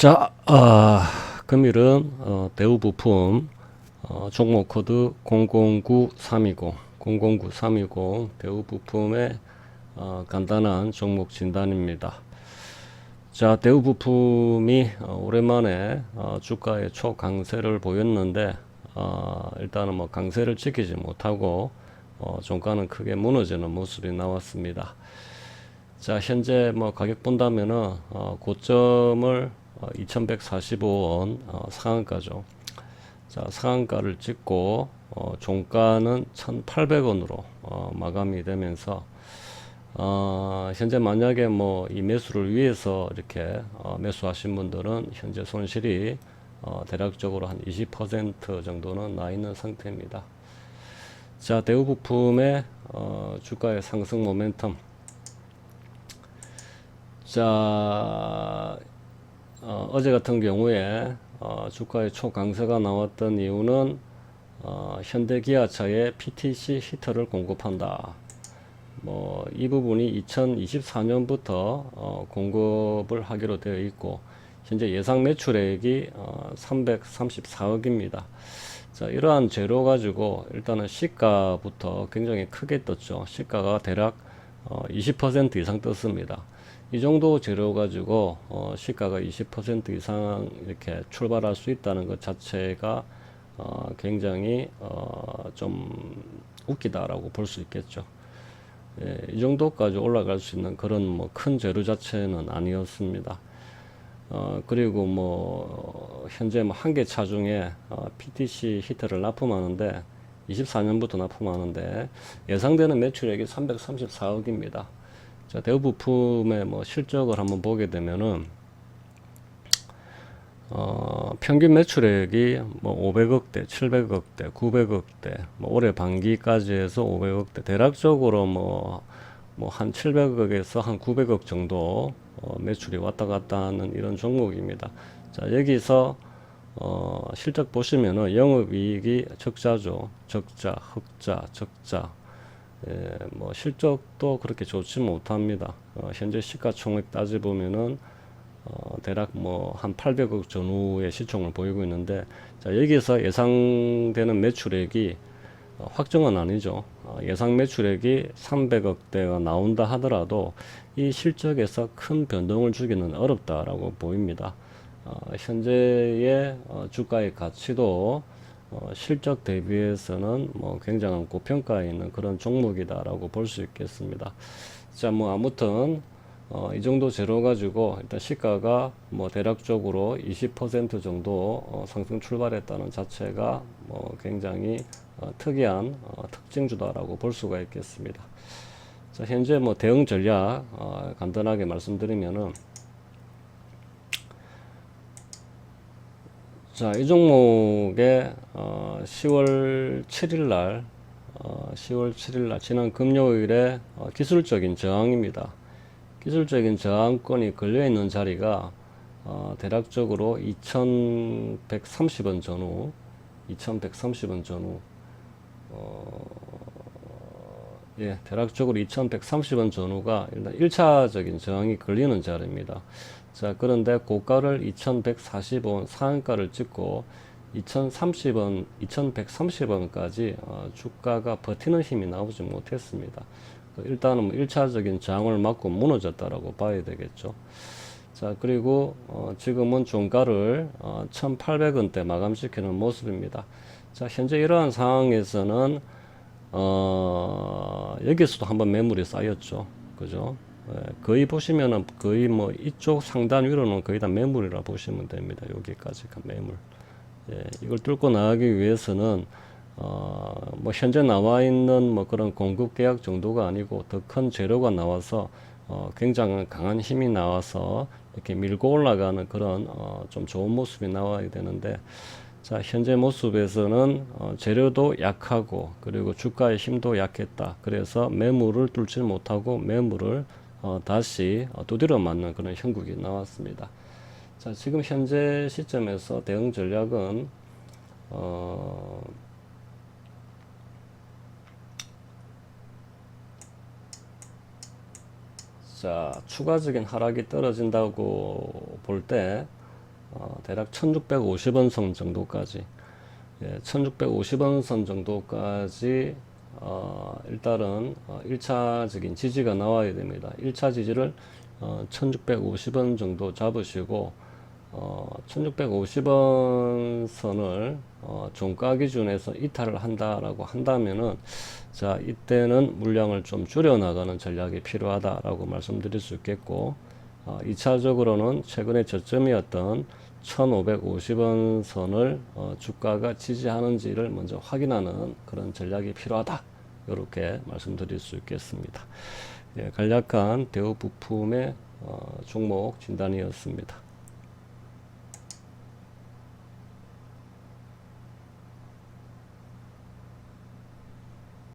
자, 아, 금일은 어, 대우 부품 어, 종목 코드 009320 009320 대우 부품의 어, 간단한 종목 진단입니다. 자, 대우 부품이 어, 오랜만에 어, 주가의 초강세를 보였는데 어, 일단은 뭐 강세를 지키지 못하고 어, 종가는 크게 무너지는 모습이 나왔습니다. 자, 현재 뭐 가격 본다면은 어, 고점을 어, 2145원 어, 상한가죠. 자, 상한가를 찍고 어, 종가는 1800원으로 어, 마감이 되면서 어, 현재 만약에 뭐 이 매수를 위해서 이렇게 어, 매수하신 분들은 현재 손실이 어, 대략적으로 한 20% 정도는 나 있는 상태입니다. 자, 대우 부품의 어, 주가의 상승 모멘텀. 자, 어, 어제 같은 경우에 어, 주가의 초강세가 나왔던 이유는 어, 현대기아차에 PTC 히터를 공급한다. 뭐 이 부분이 2024년부터 어, 공급을 하기로 되어 있고 현재 예상 매출액이 어, 334억입니다. 자 이러한 재료 가지고 일단은 시가부터 굉장히 크게 떴죠. 시가가 대략 어, 20% 이상 떴습니다. 이 정도 재료 가지고 어, 시가가 20% 이상 이렇게 출발할 수 있다는 것 자체가 어, 굉장히 어, 좀 웃기다라고 볼 수 있겠죠. 예, 이 정도까지 올라갈 수 있는 그런 뭐 큰 재료 자체는 아니었습니다. 어, 그리고 뭐 현재 뭐 한 개 차 중에 어, PTC 히터를 납품하는데 24년부터 납품하는데 예상되는 매출액이 334억입니다. 자, 대우부품의 뭐 실적을 한번 보게 되면은 어, 평균 매출액이 뭐 500억대, 700억대, 900억대, 뭐 올해 반기까지 해서 500억대, 대략적으로 뭐, 뭐 한 700억에서 한 900억 정도 어, 매출이 왔다 갔다 하는 이런 종목입니다. 자, 여기서 어, 실적 보시면은 영업이익이 적자죠. 적자, 흑자, 적자. 예, 뭐 실적도 그렇게 좋지 못합니다. 어, 현재 시가총액 따져 보면은 어, 대략 뭐 한 800억 전후의 시총을 보이고 있는데 자 여기서 예상되는 매출액이 어, 확정은 아니죠. 어, 예상 매출액이 300억대가 나온다 하더라도 이 실적에서 큰 변동을 주기는 어렵다라고 보입니다. 어, 현재의 어, 주가의 가치도 어, 실적 대비해서는 뭐 굉장한 고평가에 있는 그런 종목이다라고 볼 수 있겠습니다. 자, 뭐 아무튼 어, 이 정도 재료 가지고 일단 시가가 뭐 대략적으로 20% 정도 어, 상승 출발했다는 자체가 뭐 굉장히 어, 특이한 어, 특징주다라고 볼 수가 있겠습니다. 자, 현재 뭐 대응 전략 어, 간단하게 말씀드리면은 자, 이 종목에 어, 10월 7일 날 어, 10월 7일 날 지난 금요일에 어, 기술적인 저항입니다. 기술적인 저항권이 걸려 있는 자리가 어, 대략적으로 2130원 전후 2130원 전후 어, 예, 대략적으로 2130원 전후가 일단 1차적인 저항이 걸리는 자리입니다. 자, 그런데 고가를 2140원 상한가를 찍고 2030원, 2130원까지 어, 주가가 버티는 힘이 나오지 못했습니다. 그 일단은 뭐 1차적인 저항을 맞고 무너졌다라고 봐야 되겠죠. 자, 그리고 어, 지금은 종가를 어, 1800원대 마감시키는 모습입니다. 자, 현재 이러한 상황에서는 어, 여기서도 한번 매물이 쌓였죠. 그죠? 예, 거의 보시면은 거의 뭐 이쪽 상단 위로는 거의 다 매물이라 보시면 됩니다. 여기까지가 매물. 예, 이걸 뚫고 나가기 위해서는 어, 뭐 현재 나와 있는 뭐 그런 공급 계약 정도가 아니고 더 큰 재료가 나와서 어, 굉장히 강한 힘이 나와서 이렇게 밀고 올라가는 그런 어, 좀 좋은 모습이 나와야 되는데 자 현재 모습에서는 어, 재료도 약하고 그리고 주가의 힘도 약했다. 그래서 매물을 뚫지 못하고 매물을 어, 다시 어, 두드려 맞는 그런 형국이 나왔습니다. 자 지금 현재 시점에서 대응 전략은 어, 자, 추가적인 하락이 떨어진다고 볼 때, 어, 대략 1650원 선 정도까지 예, 1650원 선 정도까지 어, 일단은 어, 1차적인 지지가 나와야 됩니다. 1차 지지를 어, 1650원 정도 잡으시고 어, 1650원 선을 어, 종가 기준에서 이탈을 한다라고 한다면은 자 이때는 물량을 좀 줄여 나가는 전략이 필요하다라고 말씀드릴 수 있겠고 어, 2차적으로는 최근에 저점이었던 1550원 선을 어, 주가가 지지하는지를 먼저 확인하는 그런 전략이 필요하다 이렇게 말씀드릴 수 있겠습니다. 예, 간략한 대우 부품의 어, 종목 진단이었습니다.